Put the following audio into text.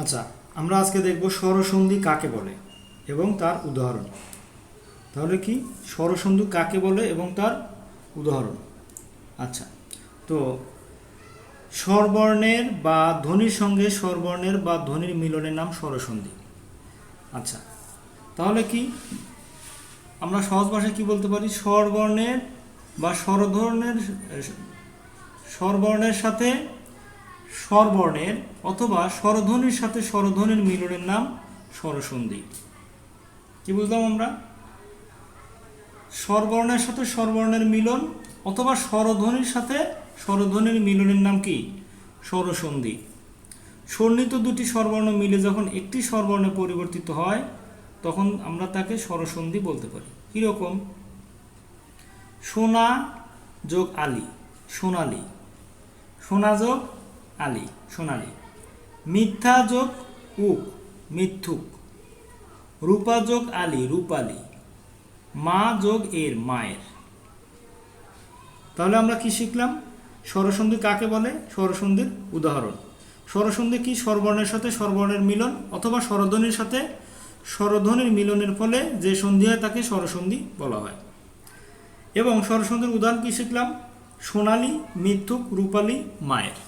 আচ্ছা আমরা আজকে দেখব স্বরসন্ধি কাকে বলে এবং তার উদাহরণ। তাহলে কি? স্বরসন্ধি কাকে বলে এবং তার উদাহরণ? আচ্ছা তো স্বরবর্ণের বা ধ্বনির সঙ্গে স্বরবর্ণের বা ধ্বনির মিলনের নাম স্বরসন্ধি। আচ্ছা তাহলে কি? আমরা সহজ ভাষায় কি বলতে পারি? স্বরবর্ণের বা স্বরধর্ণের, স্বরবর্ণের সাথে স্বরবর্ণের অথবা স্বরধ্বনির সাথে স্বরধ্বনির মিলনের নাম স্বরসন্ধি। কি বুঝলাম আমরা? স্বরবর্ণের সাথে স্বরবর্ণের মিলন অথবা স্বরধ্বনির সাথে স্বরধ্বনির মিলনের নাম কি? স্বরসন্ধি। সন্নিহিত দুটি স্বরবর্ণ মিলে যখন একটি স্বরবর্ণে পরিবর্তিত হয়, তখন আমরা তাকে স্বরসন্ধি বলতে পারি। কীরকম? সোনা যোগ আলী। সোনালি। সোনা যোগ আলী, সোনালী। মিথ্যা যোগ উক, মিথ্যুক। রূপা যোগ আলী, রূপালী। মা যোগ এর মায়ের। তাহলে আমরা কি শিখলাম? স্বরসন্ধি কাকে বলে? স্বরসন্ধির উদাহরণ। স্বরসন্ধি কি স্বরবর্ণের সাথে স্বরবর্ণের মিলন অথবা স্বরধ্বনির সাথে স্বরধ্বনির মিলনের ফলে যে সন্ধি হয় তাকে স্বরসন্ধি বলা হয়। এবং স্বরসন্ধির উদাহরণ কি শিখলাম? সোনালী, মিথ্যুক, রূপালী, মায়ের।